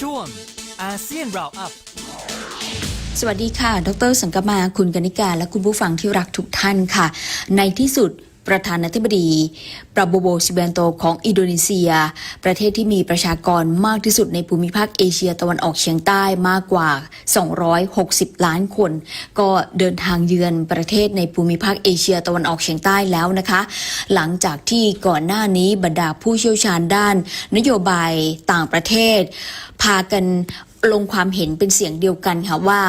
ช่วงอาเซียนราวอัพสวัสดีค่ะ ดร สังกมา คุณกนิการ และคุณผู้ฟังที่รักทุกท่านค่ะ ในที่สุด ประธานาธิบดีปราโบโบซิเบนโตของอินโดนีเซีย ประเทศที่มีประชากรมากที่สุดในภูมิภาคเอเชียตะวันออกเฉียงใต้มากกว่า 260 ล้านคน ก็เดินทางเยือนประเทศในภูมิภาคเอเชียตะวันออกเฉียงใต้แล้วนะคะ หลังจากที่ก่อนหน้านี้บรรดาผู้เชี่ยวชาญด้าน นโยบายต่างประเทศ พากันลงความเห็นเป็นเสียงเดียวกันค่ะว่า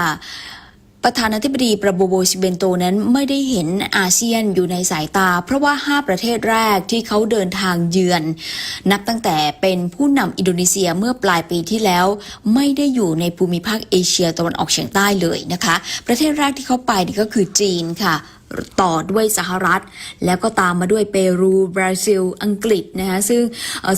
ประธานาธิบดีประโบโบชิเบนโตนั้นไม่ได้เห็นอาเซียนอยู่ในสายตา เพราะว่า 5 ประเทศแรกที่เขาเดินทางเยือน นับตั้งแต่เป็นผู้นำอินโดนีเซียเมื่อปลายปีที่แล้ว ไม่ได้อยู่ในภูมิภาคเอเชียตะวันออกเฉียงใต้เลยนะคะ ประเทศแรกที่เขาไปนี่ก็คือจีนค่ะ ต่อด้วยสหรัฐ แล้วก็ตามมาด้วยเปรูบราซิล อังกฤษนะคะซึ่ง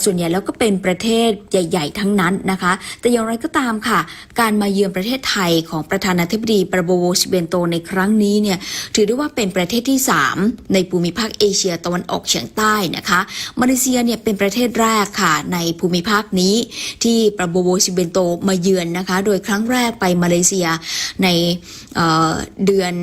ส่วนใหญ่แล้วก็เป็นประเทศใหญ่ ๆ ทั้งนั้นนะคะ แต่อย่างไรก็ตามค่ะ การมาเยือนประเทศไทยของประธานาธิบดีประโบโวชิเบนโตในครั้งนี้เนี่ยถือได้ว่าเป็นประเทศที่ 3 ในภูมิภาคเอเชียตะวันออกเฉียงใต้นะคะมาเลเซียเนี่ยเป็นประเทศแรกค่ะในภูมิภาคนี้ ที่ประโบโวชิเบนโตมาเยือนนะคะ โดยครั้งแรกไปมาเลเซียในเเดือน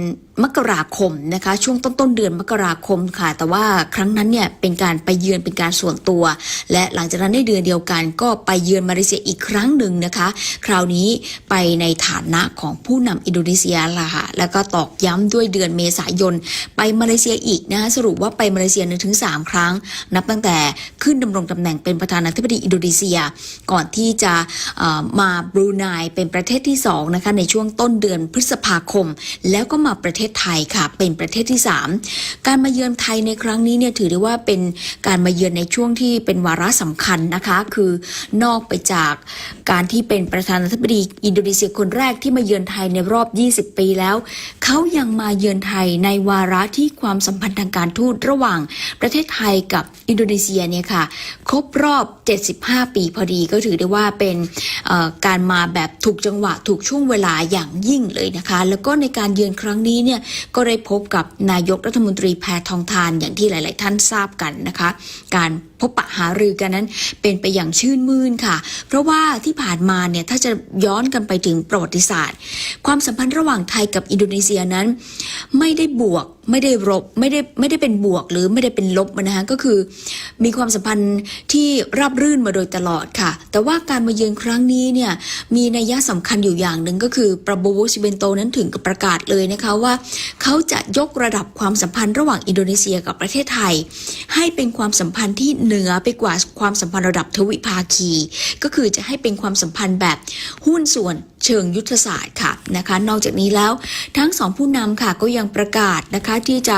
มกราคมนะคะ ช่วงต้นต้นเดือนมกราคมค่ะ แต่ว่าครั้งนั้นเนี่ยเป็นการไปเยือนเป็นการส่วนตัว และหลังจากนั้นในเดือนเดียวกัน ก็ไปเยือนมาเลเซียอีกครั้งหนึ่งนะคะ คราวนี้ไปในฐานะของผู้นำอินโดนีเซียละค่ะแล้วก็ตอกย้ำด้วยเดือนเมษายน ไปมาเลเซียอีกนะคะสรุปว่าไปมาเลเซียหนึ่งถึงสามครั้ง นับตั้งแต่ขึ้นดำรงตำแหน่งเป็นประธานาธิบดีอินโดนีเซีย ก่อนที่จะมาบรูไนเป็นประเทศที่สองนะคะในช่วงต้นเดือนพฤษภาคม แล้วก็มาประเทศไทยค่ะ เป็นประเทศที่ 3 การมาเยือนไทยในครั้งนี้เนี่ยถือได้ว่าเป็นการมาเยือนในช่วงที่เป็นวาระสำคัญนะคะ คือนอกไปจากการที่เป็นประธานาธิบดีอินโดนีเซียคนแรกที่มาเยือนไทยในรอบ 20 ปีแล้ว เขายังมาเยือนไทยในวาระที่ความสัมพันธ์ทางการทูตระหว่างประเทศไทยกับอินโดนีเซียเนี่ยค่ะ ครบรอบ 75 ปีพอดีก็ถือได้ว่าเป็นการมาแบบถูกจังหวะถูกช่วงเวลาอย่างยิ่งเลยนะคะ แล้วก็ในการเยือนครั้งนี้เนี่ยก็ได้พบกับนายกรัฐมนตรีแพทองทานอย่างที่หลาย ๆ ท่านทราบกันนะคะ การ พบปะหารือกันนั้นเป็นไปอย่างชื่นมื่นค่ะ เพราะว่าที่ผ่านมาเนี่ยถ้าจะย้อนกันไปถึงประวัติศาสตร์ ความสัมพันธ์ระหว่างไทยกับอินโดนีเซียนั้น ไม่ได้บวกไม่ได้ลบไม่ได้ไม่ได้เป็นบวกหรือไม่ได้เป็นลบนะคะก็คือ มีความสัมพันธ์ที่ราบรื่นมาโดยตลอดค่ะ แต่ว่าการมาเยือนครั้งนี้เนี่ยมีนัยยะสำคัญอยู่อย่างหนึ่งก็คือประโบวชิเบนโตนั้นถึงกับประกาศเลยนะคะว่า เขาจะยกระดับความสัมพันธ์ระหว่างอินโดนีเซียกับประเทศไทย ให้เป็นความสัมพันธ์ที่เหนือไปกว่าความสัมพันธ์ระดับทวิภาคี ก็คือจะให้เป็นความสัมพันธ์แบบหุ้นส่วนเชิงยุทธศาสตร์ค่ะนะคะ นอกจากนี้แล้วทั้งสองผู้นำค่ะก็ยังประกาศนะคะที่จะ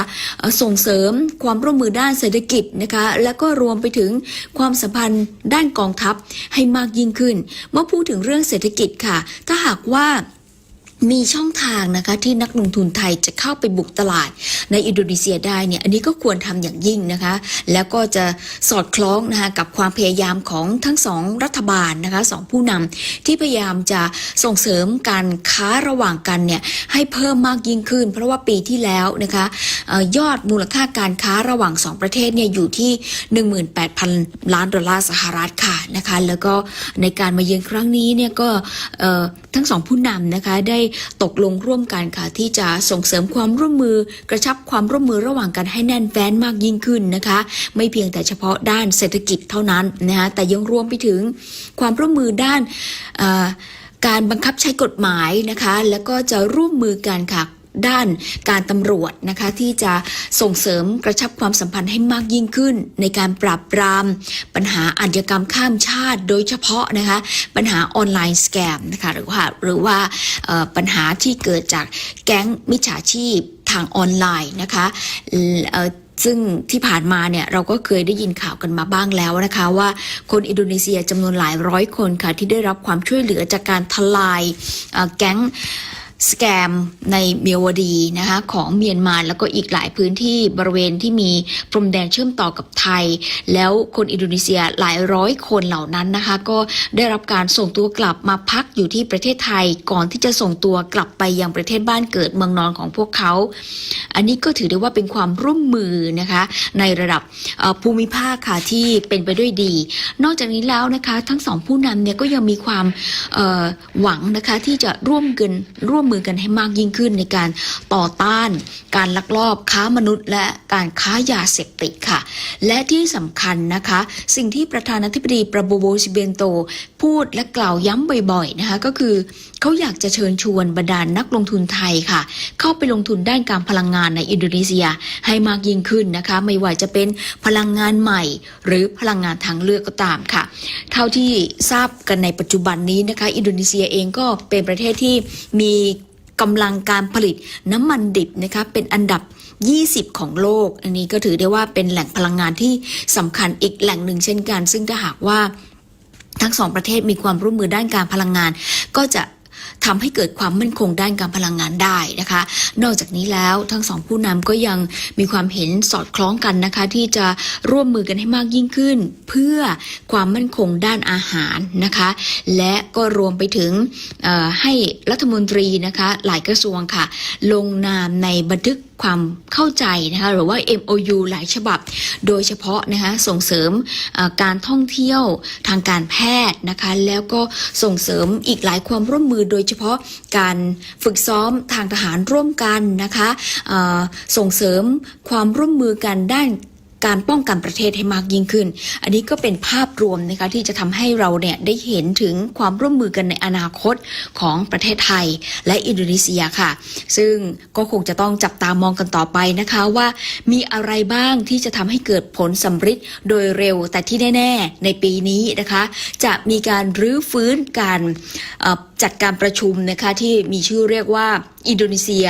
ส่งเสริมความร่วมมือด้านเศรษฐกิจนะคะแล้วก็รวมไปถึงความสัมพันธ์ด้านกองทัพให้มากยิ่งขึ้น เมื่อพูดถึงเรื่องเศรษฐกิจค่ะ ถ้าหากว่า มีช่องทางนะคะที่นักลงทุนไทยจะเข้าไปบุกตลาดในอินโดนีเซียได้เนี่ยอันนี้ก็ควรทำอย่างยิ่งนะคะ แล้วก็จะสอดคล้องนะคะกับความพยายามของทั้งสองรัฐบาลนะคะสองผู้นำที่พยายามจะส่งเสริมการค้าระหว่างกันเนี่ยให้เพิ่มมากยิ่งขึ้น เพราะว่าปีที่แล้วนะคะออยอดมูลค่าการค้าระหว่างสองประเทศเนี่ยอยู่ที่ 18,000 ล้านดอลลาร์สหรัฐค่ะนะคะแล้วก็ในการมาเยือนครั้งนี้เนี่ยก็ทั้งสองผู้นำนะคะได้ตกลงร่วมกันค่ะที่จะส่งเสริมความร่วมมือ กระชับความร่วมมือระหว่างกันให้แน่นแฟ้นมากยิ่งขึ้นนะคะ ไม่เพียงแต่เฉพาะด้านเศรษฐกิจเท่านั้นนะคะแต่ยังรวมไปถึงความร่วมมือด้านการบังคับใช้กฎหมายนะคะ แล้วก็จะร่วมมือกันค่ะ ด้านการตำรวจนะคะที่จะส่งเสริมกระชับความสัมพันธ์ให้มากยิ่งขึ้น ในการปราบปราม ปัญหาอาชญากรรมข้ามชาติ โดยเฉพาะนะคะปัญหาออนไลน์สแกมนะคะหรือว่าหรือว่าปัญหาที่เกิดจากแก๊งมิจฉาชีพทางออนไลน์นะคะซึ่งที่ผ่านมาเนี่ยเราก็เคยได้ยินข่าวกันมาบ้างแล้วนะคะว่าคนอินโดนีเซียจำนวนหลายร้อยคนค่ะที่ได้รับความช่วยเหลือจากการทลายแก๊ง สแกมในเมียวดีนะคะของเมียนมาแล้วก็อีกหลายพื้นที่บริเวณที่มีพรมแดนเชื่อมต่อกับไทย แล้วคนอินโดนีเซียหลายร้อยคนเหล่านั้นนะคะก็ได้รับการส่งตัวกลับมาพักอยู่ที่ประเทศไทยก่อนที่จะส่งตัวกลับไปยังประเทศบ้านเกิดเมืองนอนของพวกเขา อันนี้ก็ถือได้ว่าเป็นความร่วมมือนะคะในระดับภูมิภาคค่ะที่เป็นไปด้วยดี นอกจากนี้แล้วนะคะทั้งสองผู้นำเนี่ยก็ยังมีความหวังนะคะที่จะร่วมกันร่วมมือกันให้มากยิ่งขึ้นในการต่อต้าน การลักลอบค้ามนุษย์ และการค้ายาเสพติดค่ะ และที่สำคัญนะคะ สิ่งที่ประธานาธิบดีประโบโบซิเบนโต พูดและกล่าวย้ำบ่อยๆนะคะก็คือเขาอยากจะเชิญชวนบรรดานนักลงทุนไทยค่ะ เข้าไปลงทุนด้านการพลังงานในอินโดนีเซียให้มากยิ่งขึ้นนะคะ ไม่ว่าจะเป็นพลังงานใหม่ หรือพลังงานทางเลือกก็ตามค่ะ เท่าที่ทราบกันในปัจจุบันนี้นะคะ อินโดนีเซียเองก็เป็นประเทศที่มี กำลังการผลิตน้ำมันดิบนะคะเป็นอันดับ 20 ของโลก อันนี้ก็ถือได้ว่าเป็นแหล่งพลังงานที่สำคัญอีกแหล่งหนึ่งเช่นกัน ซึ่งถ้าหากว่าทั้งสองประเทศมีความร่วมมือด้านการพลังงาน ก็จะ ทำให้เกิดความมั่นคงด้านการพลังงานได้นะคะ นอกจากนี้แล้วทั้งสองผู้นำก็ยังมีความเห็นสอดคล้องกันนะคะ ที่จะร่วมมือกันให้มากยิ่งขึ้น เพื่อความมั่นคงด้านอาหารนะคะ และก็รวมไปถึงให้รัฐมนตรีนะคะ หลายกระทรวงค่ะ ลงนามในบันทึก ความเข้าใจนะคะหรือว่า MOU หลายฉบับ โดยเฉพาะนะคะส่งเสริมการท่องเที่ยวทางการแพทย์นะคะแล้วก็ส่งเสริมอีกหลายความร่วมมือ โดยเฉพาะการฝึกซ้อมทางทหารร่วมกันนะคะส่งเสริมความร่วมมือกันด้าน การป้องกันประเทศให้มากยิ่งขึ้น อันนี้ก็เป็นภาพรวมนะคะที่จะทำให้เราเนี่ยได้เห็นถึงความร่วมมือกันในอนาคตของประเทศไทยและอินโดนีเซียค่ะ ซึ่งก็คงจะต้องจับตามองกันต่อไปนะคะว่ามีอะไรบ้างที่จะทำให้เกิดผลสำฤทธิ์โดยเร็วแต่ที่แน่ ๆ ในปีนี้นะคะ จะมีการรื้อฟื้นการจัดการประชุมนะคะที่มีชื่อเรียกว่าอินโดนีเซีย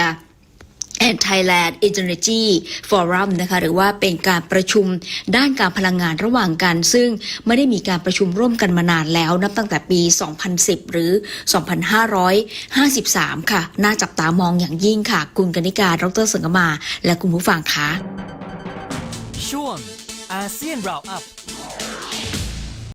and Thailand Energy Forum นะคะหรือว่าเป็นการประชุมด้านการพลังงานระหว่างกัน ซึ่งไม่ได้มีการประชุมร่วมกันมานานแล้วนับตั้งแต่ปี 2010 หรือ 2553 ค่ะ น่าจับตามองอย่างยิ่งค่ะ คุณกนิการดรสังกมา และคุณผู้ฟังคะช่วงอาเซียนราวอัพ